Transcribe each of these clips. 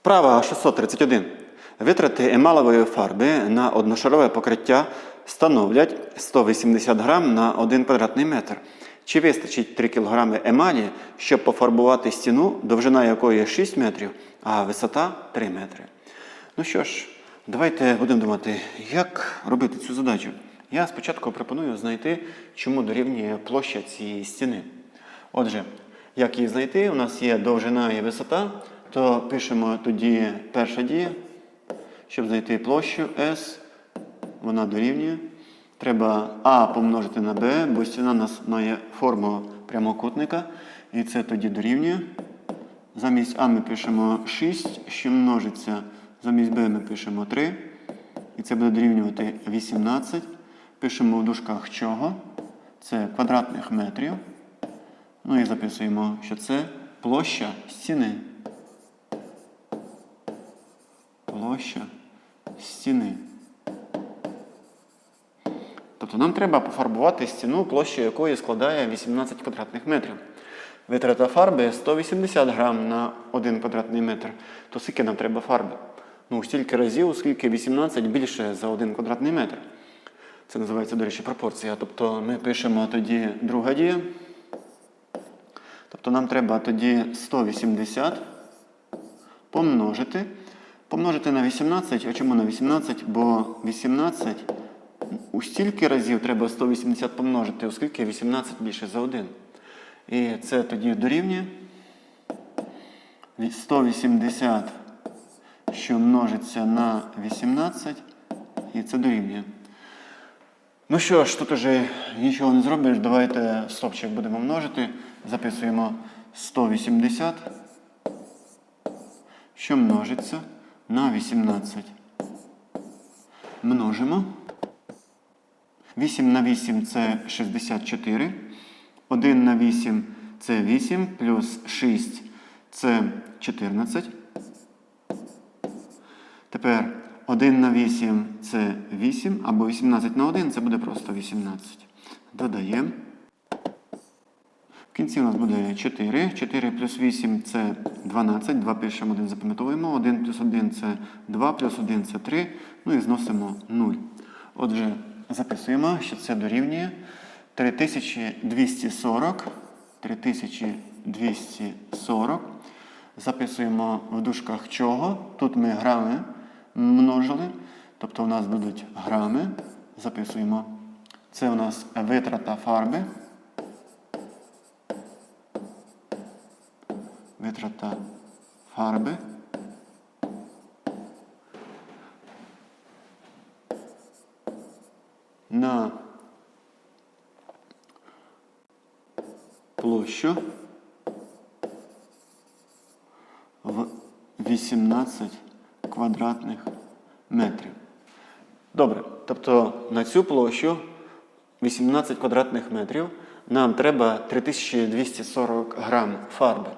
Вправа 631. Витрати емалової фарби на одношарове покриття становлять 180 грам на 1 квадратний метр. Чи вистачить 3 кг емалі, щоб пофарбувати стіну, довжина якої 6 метрів, а висота 3 метри? Ну що ж, давайте будемо думати, як робити цю задачу. Я спочатку пропоную знайти, чому дорівнює площа цієї стіни. Отже, як її знайти? У нас є довжина і висота, то пишемо тоді перша дія. Щоб знайти площу S, вона дорівнює. Треба А помножити на Б, бо стіна у нас має форму прямокутника. І це тоді дорівнює. Замість А ми пишемо 6, що множиться. Замість Б ми пишемо 3. І це буде дорівнювати 18. Пишемо в дужках чого? Це квадратних метрів. Ну і записуємо, що це площа стіни. Площа стіни. Тобто нам треба пофарбувати стіну, площа якої складає 18 квадратних метрів. Витрата фарби 180 грам на 1 квадратний метр. То скільки нам треба фарби? Ну, стільки разів, оскільки 18 більше за 1 квадратний метр. Це називається, до речі, пропорція. Тобто ми пишемо тоді друга дія. Тобто нам треба тоді 180 помножити. Помножити на 18. А чому на 18? Бо 18 у стільки разів треба 180 помножити, оскільки 18 більше за 1. І це тоді дорівнює 180, що множиться на 18, і це дорівнює. Ну що ж, тут уже нічого не зробиш. Давайте стопчик будемо множити. Записуємо 180, що множиться на 18. Множимо. 8 на 8 це 64. 1 на 8 це 8, плюс 6 це 14. Тепер 1 на 8 це 8, або 18 на 1 це буде просто 18. Додаємо. Кінці у нас буде 4. 4 плюс 8 це 12. 2 пишемо, 1 запам'ятовуємо. 1 плюс 1 це 2, плюс 1 це 3. Ну і зносимо 0. Отже, записуємо, що це дорівнює 3240. 3240. Записуємо в дужках чого. Тут ми грами множили. Тобто у нас будуть грами. Записуємо. Це у нас витрата фарби. Витрата фарби. На площу в 18 квадратних метрів. Добре, тобто на цю площу 18 квадратних метрів нам треба 3240 грам фарби.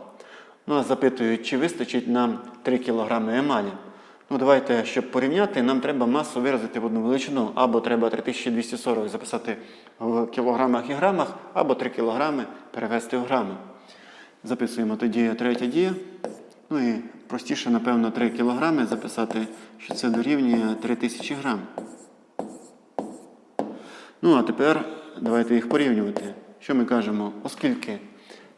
Ну, а запитують, чи вистачить нам 3 кг емалі. Ну, давайте, щоб порівняти, нам треба масу виразити в одну величину. Або треба 3240 записати в кілограмах і грамах, або 3 кг перевести в грами. Записуємо тоді третя дія. Ну і простіше, напевно, 3 кг записати, що це дорівнює 3000 грам. Ну, а тепер давайте їх порівнювати. Що ми кажемо? Оскільки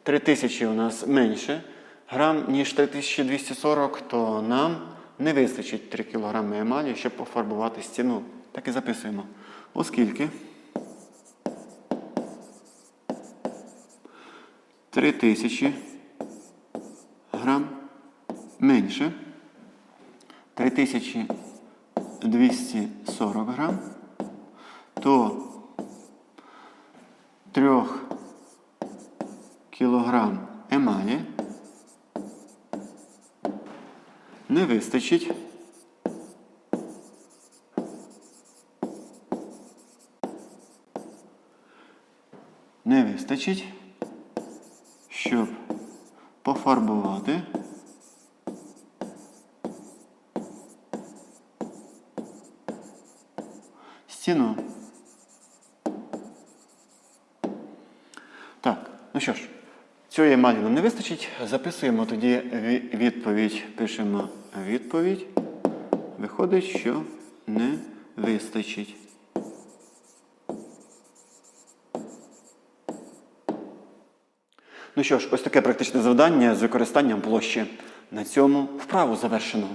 3000 у нас менше грам, ніж 3240, то нам не вистачить 3 кг емалі, щоб пофарбувати стіну. Так і записуємо. Оскільки 3000 грам менше 3240 грам, то 3 кілограм емалі не вистачить. Не вистачить, щоб пофарбувати стіну. Так, ну що ж, Цієї емалі нам не вистачить. Записуємо тоді відповідь. Пишемо відповідь. Виходить, що не вистачить. Ну що ж, ось таке практичне завдання з використанням площі. На цьому вправу завершено.